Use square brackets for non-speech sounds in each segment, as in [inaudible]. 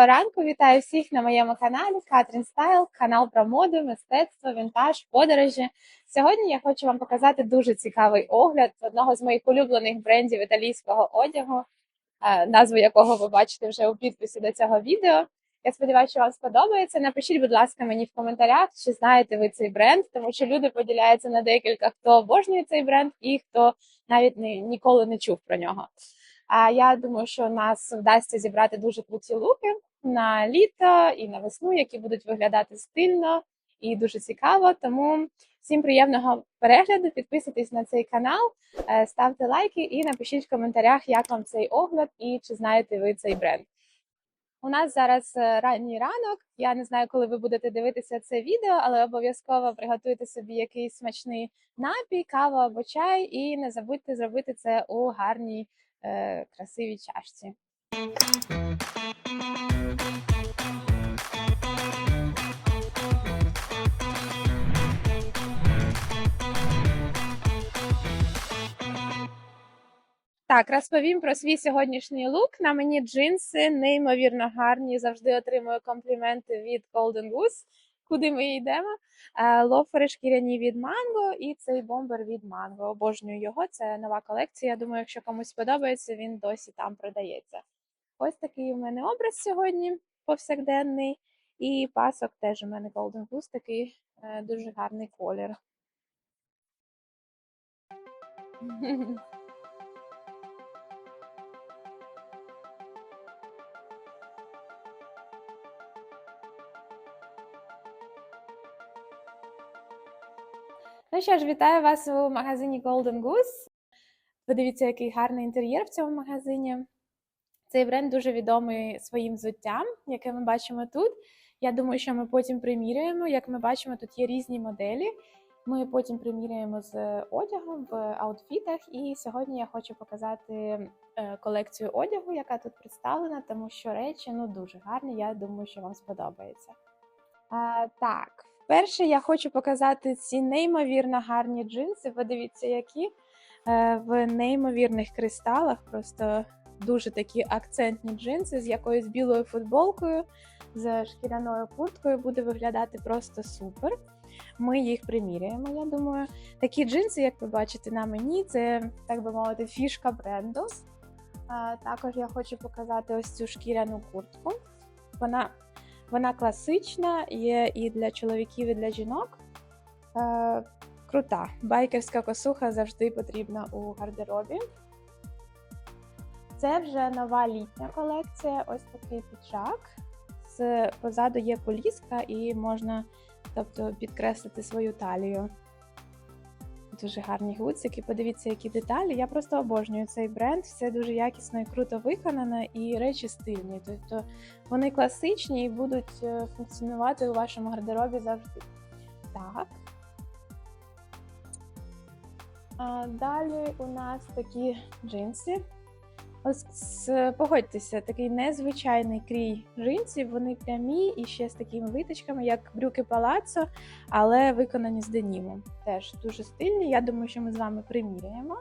Доброго ранку, вітаю всіх на моєму каналі Катрін Стайл, канал про моду, мистецтво, вінтаж, подорожі. Сьогодні я хочу вам показати дуже цікавий огляд одного з моїх улюблених брендів італійського одягу, е, назву якого ви бачите вже у підписі до цього відео. Я сподіваюся, що вам сподобається. Напишіть, будь ласка, мені в коментарях, чи знаєте ви цей бренд, тому що люди поділяються на декілька, хто обожнює цей бренд і хто навіть ніколи не чув про нього. А я думаю, що нас вдасться зібрати дуже круті луки на літо і на весну, які будуть виглядати стильно і дуже цікаво. Тому всім приємного перегляду. Підписуйтесь на цей канал, е, ставте лайки і напишіть в коментарях, як вам цей огляд і чи знаєте ви цей бренд. У нас зараз е, ранній ранок. Я не знаю, коли ви будете дивитися це відео, але обов'язково приготуйте собі якийсь смачний напій, каву або чай, і не забудьте зробити це у гарній е, красивій чашці. Так, розповім про свій сьогоднішній лук. На мені джинси неймовірно гарні. Завжди отримую компліменти від Golden Goose, куди ми йдемо. Е, Лофери шкіряні від Mango і цей бомбер від Mango. Обожнюю його. Це нова колекція. Я думаю, якщо комусь сподобається, він досі там продається. Ось такий у мене образ сьогодні повсякденний. І пасок теж у мене Golden Goose, такий е, дуже гарний колір. [laughs] Ну що ж, вітаю вас у магазині Golden Goose. Подивіться, який гарний інтер'єр в цьому магазині. Цей бренд дуже відомий своїм взуттям, яке ми бачимо тут. Я думаю, що ми потім приміряємо. Як ми бачимо, тут є різні моделі. Ми потім приміряємо з одягом в аутфітах. І сьогодні я хочу показати е, колекцію одягу, яка тут представлена, тому що речі ну дуже гарні. Я думаю, що вам сподобається. А, Так, перше я хочу показати ці неймовірно гарні джинси. Подивіться, які е, в неймовірних кристалах. Просто дуже такі акцентні джинси з якоюсь білою футболкою, з шкіряною курткою буде виглядати просто супер. Ми їх приміряємо, я думаю. Такі джинси, як ви бачите на мені, це, так би мовити, фішка бренду. Також я хочу показати ось цю шкіряну куртку. Вона вона класична, є і для чоловіків, і для жінок. Е, Крута. Байкерська косуха завжди потрібна у гардеробі. Це вже нова літня колекція. Ось такий піджак. З позаду є поліска і можна тобто, підкреслити свою талію. Дуже гарні гудзики. Подивіться, які деталі. Я просто обожнюю цей бренд. Все дуже якісно і круто виконано, і речі стильні. Тобто вони класичні і будуть е, функціонувати у вашому гардеробі завжди. Так. А Далі у нас такі джинси. Ось погодьтеся, такий незвичайний крій джинсів. Вони прямі і ще з такими виточками, як брюки палацо, але виконані з деніму. Теж дуже стильні. Я думаю, що ми з вами приміряємо.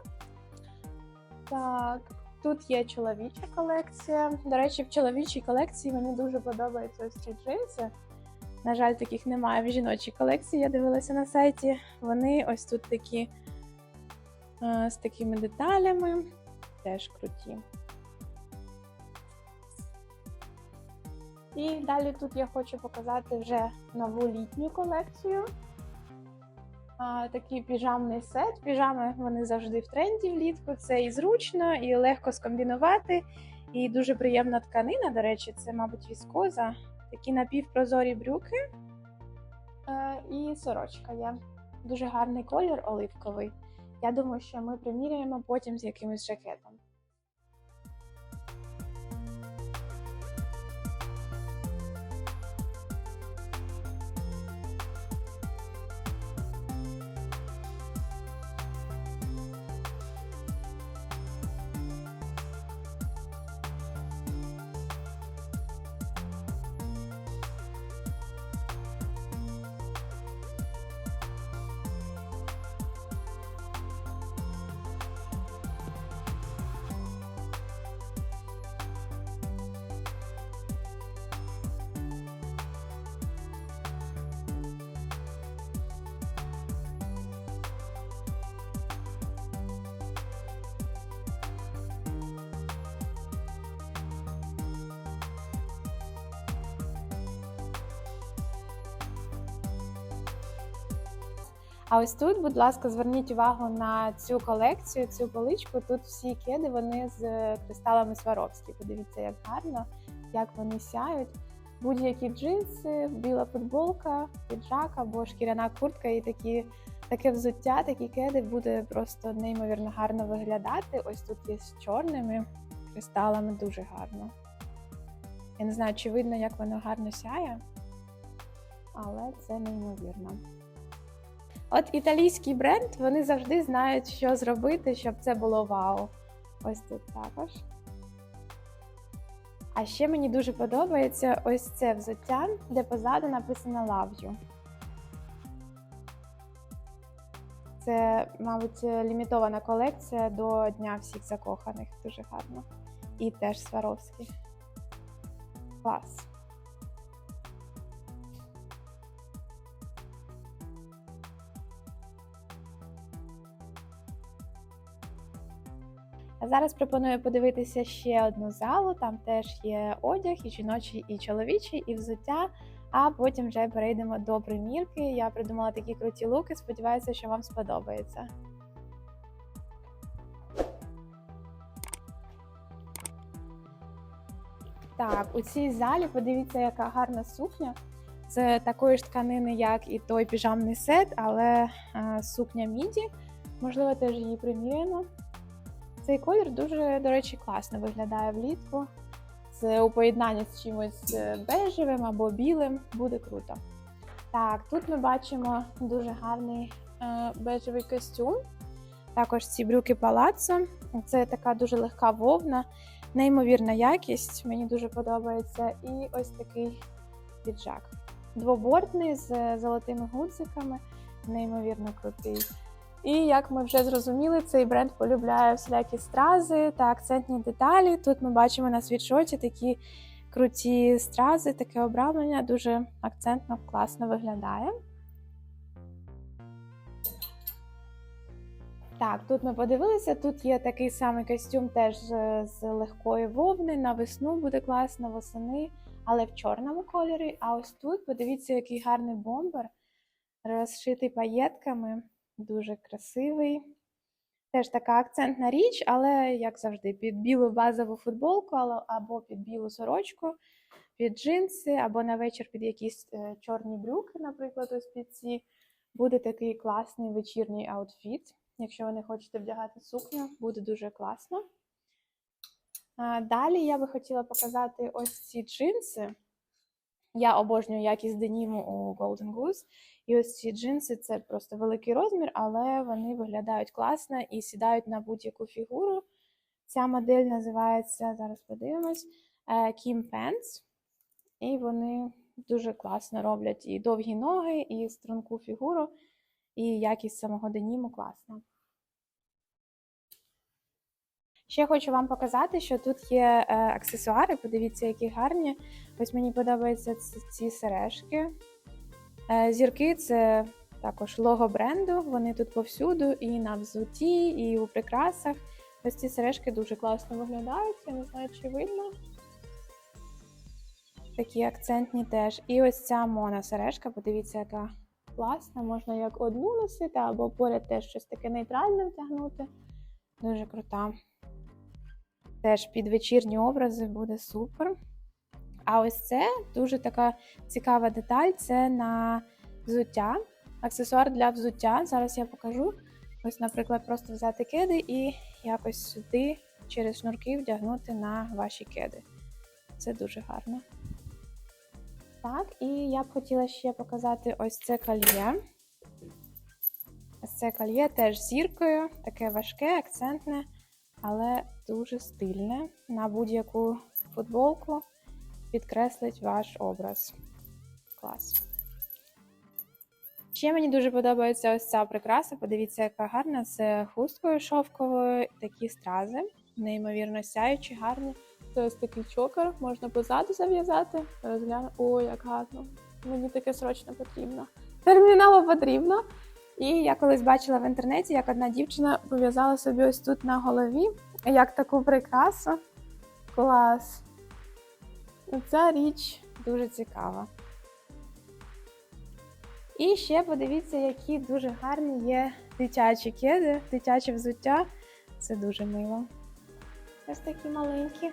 Так, тут є чоловіча колекція. До речі, в чоловічій колекції мені дуже подобаються ось ці джинси. На жаль, таких немає в жіночій колекції. Я дивилася на сайті. Вони ось тут такі з такими деталями теж круті. І далі тут я хочу показати вже нову літню колекцію. А, Такий піжамний сет. Піжами вони завжди в тренді влітку. Це і зручно, і легко скомбінувати. І дуже приємна тканина, до речі, це, мабуть, віскоза. Такі напівпрозорі брюки е, і сорочка є. Дуже гарний колір оливковий. Я думаю, що ми приміряємо потім з якимось жакетом. А ось тут, будь ласка, зверніть увагу на цю колекцію, цю поличку. Тут всі кеди вони з кристалами Сваровські. Подивіться, як гарно, як вони сяють. Будь-які джинси, біла футболка, піджак або шкіряна куртка і такі, таке взуття, такі кеди буде просто неймовірно гарно виглядати. Ось тут є з чорними кристалами, дуже гарно. Я не знаю, чи видно, як воно гарно сяє, але це неймовірно. От італійський бренд, вони завжди знають, що зробити, щоб це було вау. Ось тут також. А ще мені дуже подобається ось це взуття, де позаду написано Love You. Це, мабуть, лімітована колекція до Дня всіх закоханих. Дуже гарно. І теж Сваровський. Клас. А зараз пропоную подивитися ще одну залу. Там теж є одяг, і жіночий, і чоловічий, і взуття. А потім вже перейдемо до примірки. Я придумала такі круті луки. Сподіваюся, що вам сподобається. Так, у цій залі подивіться, яка гарна сукня. Це такої ж тканини, як і той піжамний сет, але а, сукня міді. Можливо, теж її приміряно. Цей колір дуже, до речі, класно виглядає влітку. Це у поєднанні з чимось е, бежевим або білим буде круто. Так, тут ми бачимо дуже гарний е, бежевий костюм. Також ці брюки палаццо. Це така дуже легка вовна, неймовірна якість. Мені дуже подобається. І ось такий піджак. Двобортний з золотими гудзиками, неймовірно крутий. І як ми вже зрозуміли, цей бренд полюбляє всілякі стрази та акцентні деталі. Тут ми бачимо на світшоті такі круті стрази, таке обрамлення дуже акцентно, класно виглядає. Так, тут ми подивилися, тут є такий самий костюм теж з легкої вовни. На весну буде класно, восени, але в чорному кольорі. А ось тут подивіться, який гарний бомбер, розшитий паєтками. Дуже красивий. Теж така акцентна річ, але, як завжди, під білу базову футболку або під білу сорочку, під джинси, або на вечір під якісь е, чорні брюки, наприклад, ось під ці. Буде такий класний вечірній аутфіт. Якщо ви не хочете вдягати сукню, буде дуже класно. Далі я би хотіла показати ось ці джинси. Я обожнюю якість деніму у Golden Goose. І ось ці джинси це просто великий розмір, але вони виглядають класно і сідають на будь-яку фігуру. Ця модель називається, зараз подивимось, е, Kim Pants. І вони дуже класно роблять і довгі ноги, і струнку фігуру, і якість самого деніму класна. Ще хочу вам показати, що тут є е, аксесуари. Подивіться, які гарні. Ось мені подобаються ці сережки. Е, зірки це також лого бренду. Вони тут повсюду, і на взуті, і у прикрасах. Ось ці сережки дуже класно виглядають. Я не знаю, чи видно. Такі акцентні теж. І ось ця моносережка, подивіться, яка класна. Можна як одну носити, або поряд теж щось таке нейтральне втягнути. Дуже крута. Теж під вечірні образи буде супер. А ось це дуже така цікава деталь це на взуття, аксесуар для взуття. Зараз я покажу. Ось, наприклад, просто взяти кеди і якось сюди через шнурки вдягнути на ваші кеди. Це дуже гарно. Так, і я б хотіла ще показати ось це кольє. Ось це кольє теж зіркою, таке важке, акцентне, але дуже стильне. На будь-яку футболку підкреслить ваш образ. Клас. Ще мені дуже подобається ось ця прикраса. Подивіться, яка гарна. Це хусткою шовковою, такі стрази, неймовірно сяючі, гарні. Це ось такий чокер, можна позаду зав'язати. Розгляну. О, як гарно! Мені таке срочно потрібно. Терміново потрібно. І я колись бачила в інтернеті, як одна дівчина пов'язала собі ось тут на голові, як таку прикрасу. Клас! Ця річ дуже цікава. І ще подивіться, які дуже гарні є дитячі кеди, дитяче взуття. Це дуже мило. Ось такі маленькі.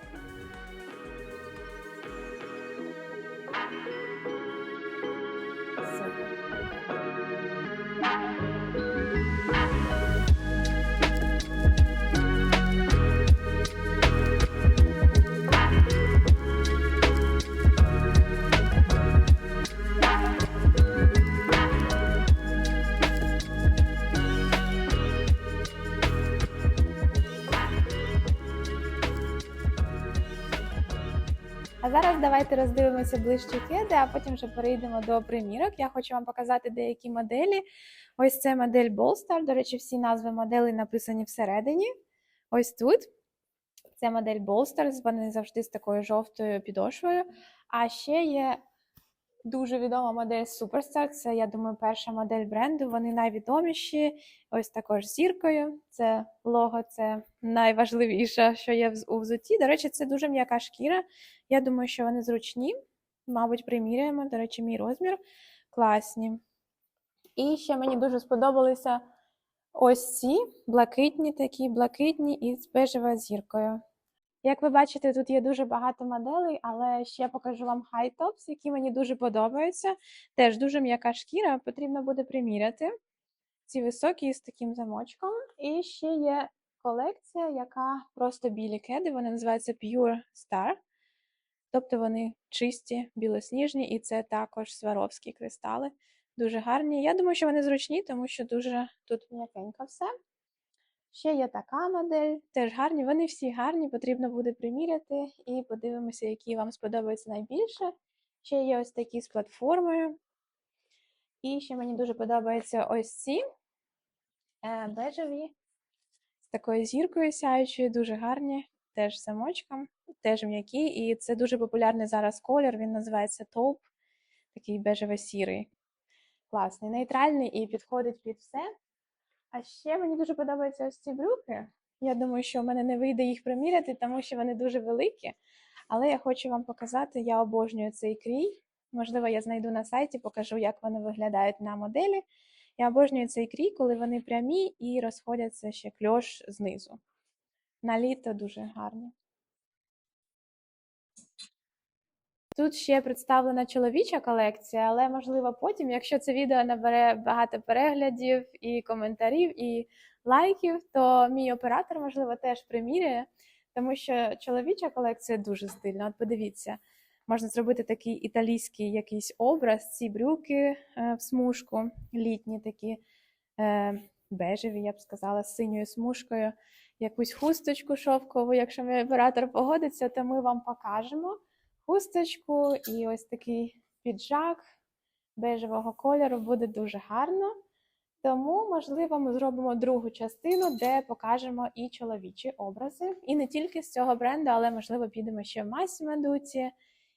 А зараз давайте роздивимося ближче кеди, а потім вже перейдемо до примірок. Я хочу вам показати деякі моделі. Ось це модель Bolstar. До речі, всі назви моделей написані всередині. Ось тут. Це модель Bolstar, вони завжди з такою жовтою підошвою. А ще є дуже відома модель Superstar. Це, я думаю, перша модель бренду. Вони найвідоміші. Ось також з зіркою. Це лого, це найважливіше, що є у взутті. До речі, це дуже м'яка шкіра. Я думаю, що вони зручні. Мабуть, приміряємо. До речі, мій розмір класні. І ще мені дуже сподобалися ось ці блакитні такі, блакитні із бежевою зіркою. Як ви бачите, тут є дуже багато моделей, але ще покажу вам tops, які мені дуже подобаються. Теж дуже м'яка шкіра, потрібно буде приміряти. Ці високі з таким замочком. І ще є колекція, яка просто білі кеди, вони називаються Pure Star. Тобто вони чисті, білосніжні, і це також сваровські кристали. Дуже гарні. Я думаю, що вони зручні, тому що дуже тут м'якенько все. Ще є така модель, теж гарні. Вони всі гарні, потрібно буде приміряти і подивимося, які вам сподобаються найбільше. Ще є ось такі з платформою. І ще мені дуже подобаються ось ці е, бежеві з такою зіркою сяючою, дуже гарні, теж замочком, теж м'які. І це дуже популярний зараз колір. Він називається тауп, такий бежево-сірий. Класний, нейтральний і підходить під все. А ще мені дуже подобаються ось ці брюки. Я думаю, що в мене не вийде їх приміряти, тому що вони дуже великі. Але я хочу вам показати, я обожнюю цей крій. Можливо, я знайду на сайті, покажу, як вони виглядають на моделі. Я обожнюю цей крій, коли вони прямі і розходяться ще кльош знизу. На літо дуже гарні. Тут ще представлена чоловіча колекція, але можливо потім, якщо це відео набере багато переглядів і коментарів, і лайків, то мій оператор, можливо, теж приміряє, тому що чоловіча колекція дуже стильна. От подивіться, можна зробити такий італійський якийсь образ, ці брюки е, в смужку, літні такі е, бежеві, я б сказала, з синьою смужкою, якусь хусточку шовкову. Якщо мій оператор погодиться, то ми вам покажемо хусточку і ось такий піджак бежевого кольору буде дуже гарно. Тому, можливо, ми зробимо другу частину, де покажемо і чоловічі образи. І не тільки з цього бренду, але, можливо, підемо ще в Massimo Dutti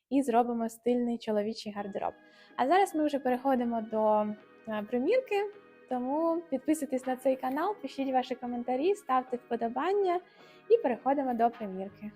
і зробимо стильний чоловічий гардероб. А зараз ми вже переходимо до е, примірки. Тому підписуйтесь на цей канал, пишіть ваші коментарі, ставте вподобання і переходимо до примірки.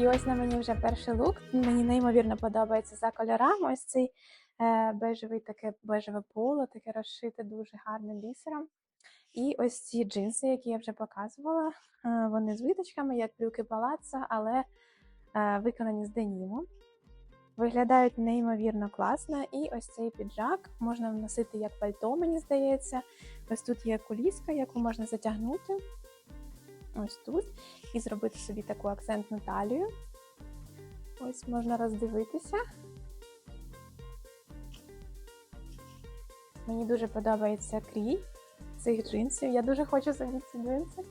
І ось на мені вже перший лук. Мені неймовірно подобається за кольорами. Ось цей е, бежевий, таке бежеве поло, таке розшите дуже гарним бісером. І ось ці джинси, які я вже показувала, е, вони з виточками, як брюки палаца, але е, виконані з деніму. Виглядають неймовірно класно. І ось цей піджак можна носити як пальто, мені здається. Ось тут є куліска, яку можна затягнути. Ось тут. І зробити собі таку акцентну талію. Ось можна роздивитися. Мені дуже подобається крій цих джинсів. Я дуже хочу собі ці джинси.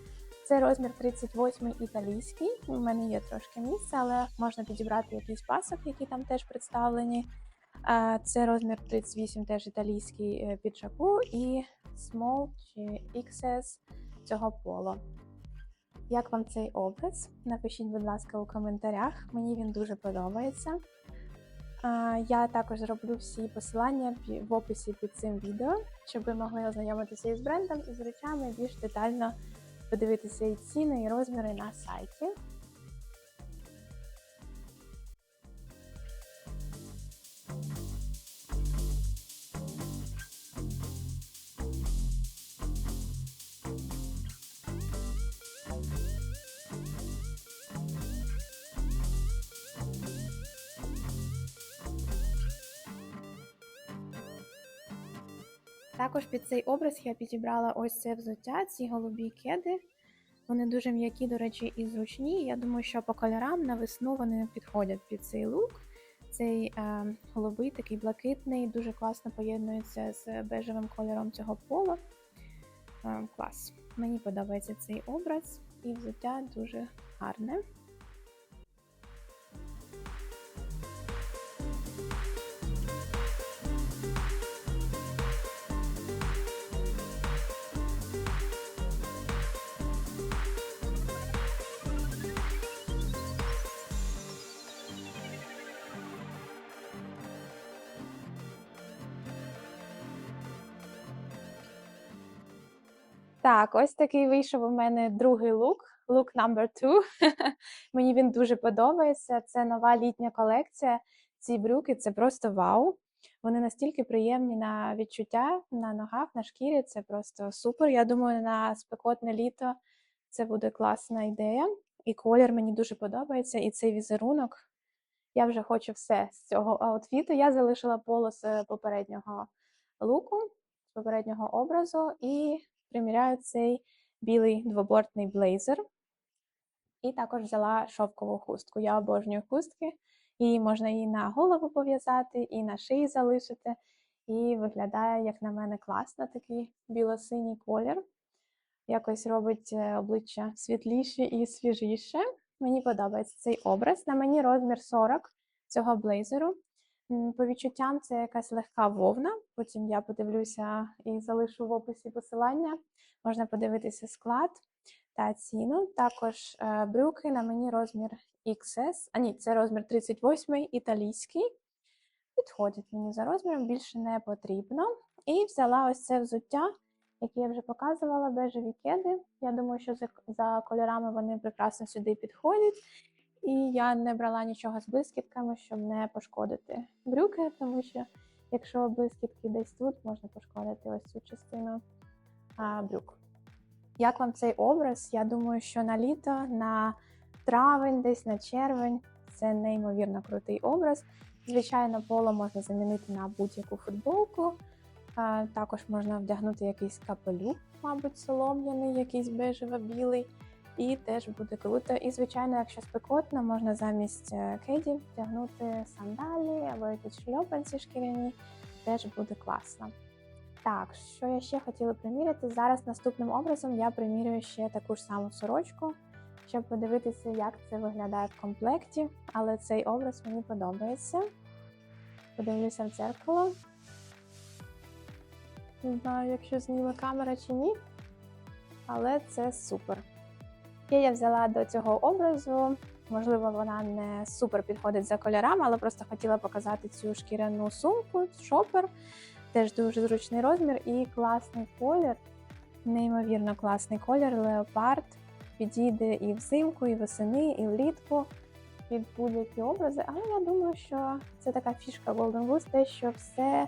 Це розмір 38 італійський. У мене є трошки місця, але можна підібрати якийсь пасок, які там теж представлені. Це розмір 38, теж італійський е, піджаку, і small чи XS цього поло. Як вам цей образ? Напишіть, будь ласка, у коментарях. Мені він дуже подобається. Я також зроблю всі посилання в описі під цим відео, щоб ви могли ознайомитися із брендом і з речами більш детально подивитися і ціни, і розміри на сайті. Також під цей образ я підібрала ось це взуття, ці голубі кеди. Вони дуже м'які, до речі, і зручні. Я думаю, що по кольорам на весну вони підходять під цей лук. Цей е, голубий, такий блакитний, дуже класно поєднується з бежевим кольором цього пола. Е, клас. Мені подобається цей образ, і взуття дуже гарне. Так, ось такий вийшов у мене другий лук, лук number two. [laughs] Мені він дуже подобається. Це нова літня колекція. Ці брюки це просто вау. Вони настільки приємні на відчуття на ногах, на шкірі. Це просто супер. Я думаю, на спекотне літо це буде класна ідея. І колір мені дуже подобається, і цей візерунок. Я вже хочу все з цього аутфіту. Я залишила поло з попереднього луку, попереднього образу, і приміряю цей білий двобортний блейзер. І також взяла шовкову хустку. Я обожнюю хустки, і можна її на голову пов'язати, і на шиї залишити. І виглядає, як на мене, класно такий біло-синій колір. Якось робить е, обличчя світліше і свіжіше. Мені подобається цей образ. На мені розмір 40 цього блейзеру. По відчуттям це якась легка вовна. Потім я подивлюся і залишу в описі посилання. Можна подивитися склад та ціну. Також е, брюки на мені розмір XS. А ні, це розмір 38 італійський. Підходять мені за розміром, більше не потрібно. І взяла ось це взуття, яке я вже показувала, бежеві кеди. Я думаю, що за кольорами вони прекрасно сюди підходять. І я не брала нічого з блискітками, щоб не пошкодити брюки, тому що якщо блискітки десь тут, можна пошкодити ось цю частину а, брюк. Як вам цей образ? Я думаю, що на літо, на травень, десь на червень це неймовірно крутий образ. Звичайно, поло можна замінити на будь-яку футболку. Також можна вдягнути якийсь капелюх, мабуть, солом'яний, якийсь бежево-білий. І теж буде круто. І, звичайно, якщо спекотно, можна замість е, кедів вдягнути сандалі або якісь шльопанці шкіряні. Теж буде класно. Так, що я ще хотіла приміряти? Зараз наступним образом я примірюю ще таку ж саму сорочку, щоб подивитися, як це виглядає в комплекті. Але цей образ мені подобається. Подивлюся в дзеркало. Не знаю, якщо зніме камера чи ні, але це супер. Я взяла до цього образу. Можливо, вона не супер підходить за кольорами, але просто хотіла показати цю шкіряну сумку, шопер. Теж дуже зручний розмір і класний колір. Неймовірно класний колір, леопард. Підійде і взимку, і восени, і влітку під будь-які образи. Але я думаю, що це така фішка Golden Goose, те, що все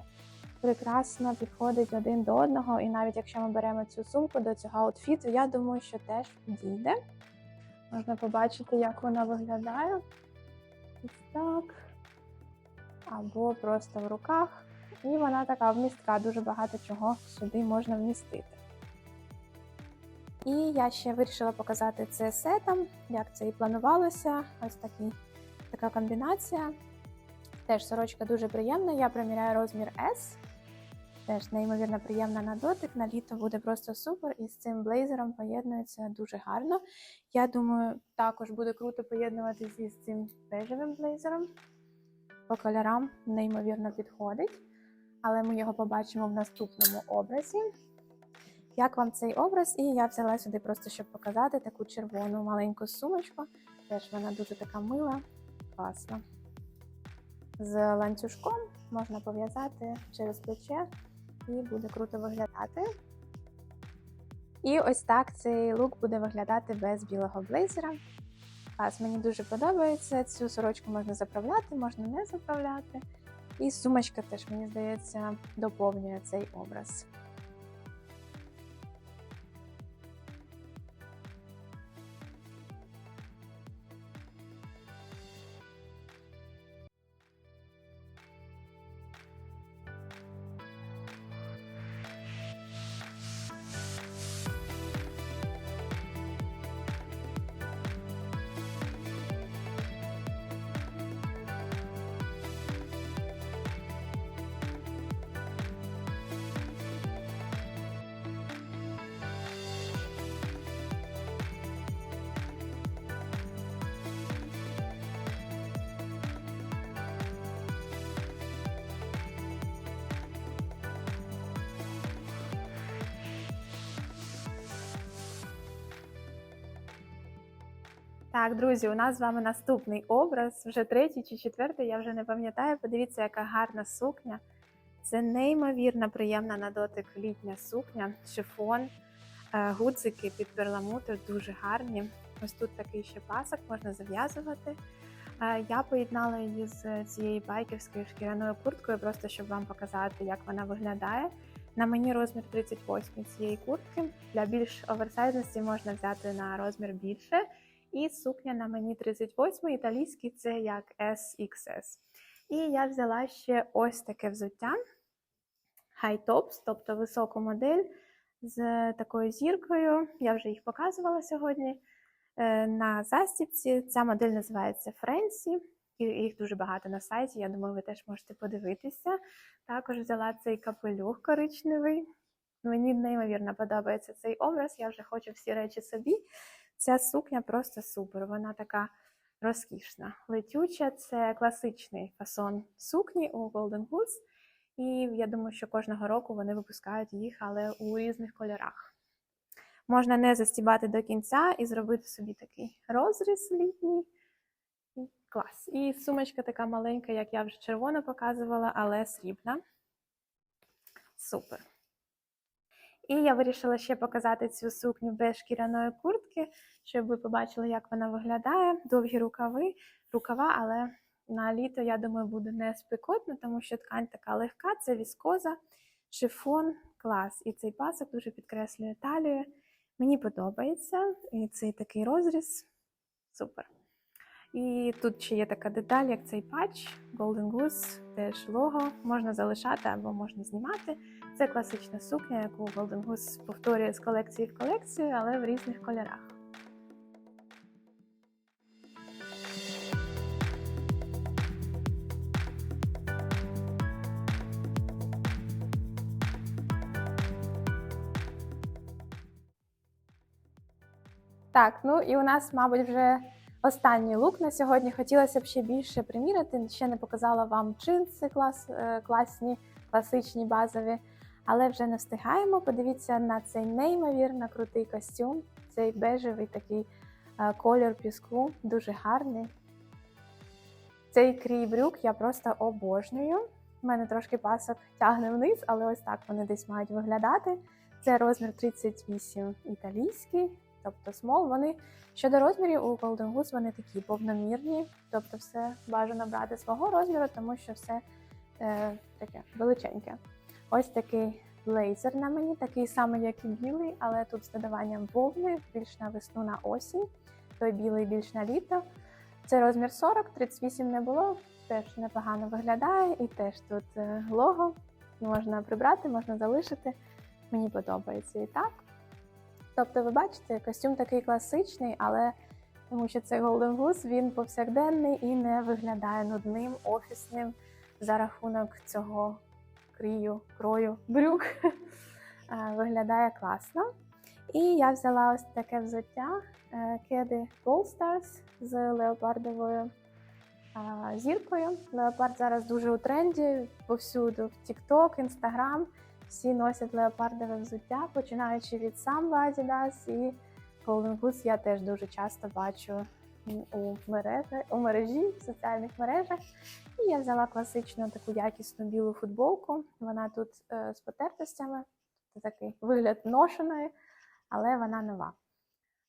прекрасно підходить один до одного. І навіть якщо ми беремо цю сумку до цього аутфіту, я думаю, що теж підійде. Можна побачити, як вона виглядає. Ось так. Або просто в руках. І вона така вмістка, дуже багато чого сюди можна вмістити. І я ще вирішила показати це сетом, як це і планувалося. Ось такий, така комбінація. Теж сорочка дуже приємна. Я приміряю розмір S. Теж неймовірно приємна на дотик. На літо буде просто супер. І з цим блейзером поєднується дуже гарно. Я думаю, також буде круто поєднуватися з цим бежевим блейзером. По кольорам неймовірно підходить. Але ми його побачимо в наступному образі. як вам цей образ, і я взяла сюди просто, щоб показати таку червону маленьку сумочку. Теж вона дуже така мила, класна. З ланцюжком можна пов'язати через плече і буде круто виглядати. І ось так цей лук буде виглядати без білого блейзера. Клас, мені дуже подобається. Цю сорочку можна заправляти, можна не заправляти. І сумочка теж, мені здається, доповнює цей образ. Так, друзі, у нас з вами наступний образ, вже третій чи четвертий, я вже не пам'ятаю. Подивіться, яка гарна сукня. Це неймовірно приємна на дотик літня сукня, шифон, е, гудзики під перламутр дуже гарні. Ось тут такий ще пасок можна зав'язувати. Е, Я поєднала її з цією байкерською шкіряною курткою, просто щоб вам показати, як вона виглядає. На мені розмір 38 цієї куртки. Для більш оверсайзності можна взяти на розмір більше. І сукня на мені 38 італійський це як SXS. І я взяла ще ось таке взуття High Tops, тобто високу модель з такою зіркою. Я вже їх показувала сьогодні е, на застібці. Ця модель називається Френсі. Їх дуже багато на сайті. Я думаю, ви теж можете подивитися. Також взяла цей капелюх коричневий. Мені неймовірно подобається цей образ. Я вже хочу всі речі собі. Ця сукня просто супер. Вона така розкішна. Летюча це класичний фасон сукні у Golden Goose. І я думаю, що кожного року вони випускають їх, але у різних кольорах. Можна не застібати до кінця і зробити собі такий розріз літній. Клас. І сумочка така маленька, як я вже червоно показувала, але срібна. Супер. І я вирішила ще показати цю сукню без шкіряної куртки, щоб ви побачили, як вона виглядає. Довгі рукави, рукава, але на літо, я думаю, буде не спекотно, тому що ткань така легка, це віскоза, шифон, клас. І цей пасок дуже підкреслює талію. Мені подобається. І цей такий розріз. Супер. І тут ще є така деталь, як цей патч, Golden Goose, теж лого, можна залишати або можна знімати. Це класична сукня, яку Golden Goose повторює з колекції в колекцію, але в різних кольорах. Так, ну і у нас, мабуть, вже останній лук на сьогодні. Хотілося б ще більше приміряти. Ще не показала вам джинси клас, е, класні, класичні, базові, але вже не встигаємо. Подивіться на цей неймовірно крутий костюм, цей бежевий такий е, колір піску, дуже гарний. Цей крій брюк я просто обожнюю. У мене трошки пасок тягне вниз, але ось так вони десь мають виглядати. Це розмір 38 італійський, тобто смол. Вони щодо розмірів у Golden Goose вони такі повномірні, тобто все бажано брати свого розміру, тому що все е, таке величеньке. Ось такий блейзер на мені, такий самий, як і білий, але тут з додаванням вовни, більш на весну на осінь, той білий більш на літо. Це розмір 40, 38 не було, теж непогано виглядає, і теж тут е, лого можна прибрати, можна залишити. Мені подобається і так. Тобто, ви бачите, костюм такий класичний, але тому що це Golden Goose, він повсякденний і не виглядає нудним, офісним за рахунок цього крію, крою брюк. [laughs] Е, Виглядає класно. І я взяла ось таке взуття е, кеди Gold Stars з леопардовою зіркою. Леопард зараз дуже у тренді повсюду в TikTok, Instagram. всі носять леопардове взуття, починаючи від Samba Adidas і Golden Goose я теж дуже часто бачу у мережі, у мережі, в соціальних мережах. І я взяла класичну таку якісну білу футболку. Вона тут е, з потертостями, це такий вигляд ношеної, але вона нова.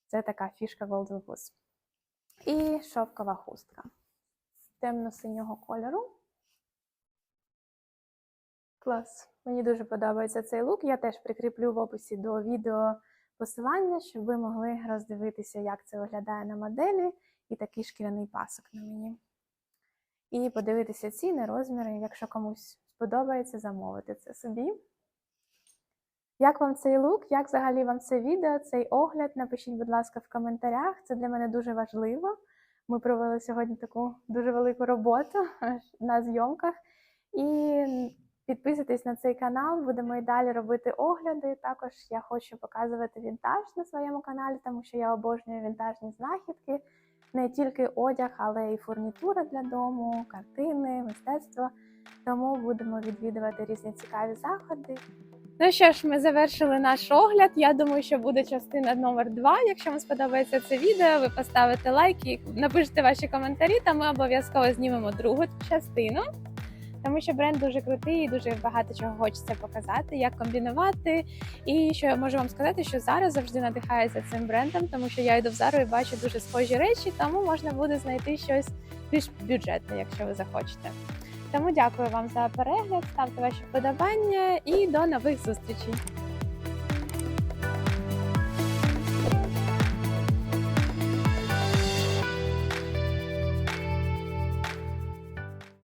Це така фішка Golden Goose. І шовкова хустка темно-синього кольору. Клас. Мені дуже подобається цей лук. Я теж прикріплю в описі до відео посилання, щоб ви могли роздивитися, як це виглядає на моделі, і такий шкіряний пасок на мені. І подивитися ціни, розміри, якщо комусь сподобається, замовити це собі. Як вам цей лук? Як взагалі вам це відео, цей огляд? Напишіть, будь ласка, в коментарях. Це для мене дуже важливо. Ми провели сьогодні таку дуже велику роботу [laughs] на зйомках. І підписуйтесь на цей канал, будемо і далі робити огляди. Також я хочу показувати вінтаж на своєму каналі, тому що я обожнюю вінтажні знахідки. Не тільки одяг, але й фурнітура для дому, картини, мистецтво. Тому будемо відвідувати різні цікаві заходи. Ну що ж, ми завершили наш огляд. Я думаю, що буде частина номер 2. Якщо вам сподобається це відео, ви поставите лайк і напишете ваші коментарі, та ми обов'язково знімемо другу частину. Тому що бренд дуже крутий і дуже багато чого хочеться показати, як комбінувати. І що я можу вам сказати, що зараз завжди надихаюся цим брендом, тому що я йду в Зару і бачу дуже схожі речі, тому можна буде знайти щось більш бюджетне, якщо ви захочете. Тому дякую вам за перегляд, ставте ваші вподобання і до нових зустрічей.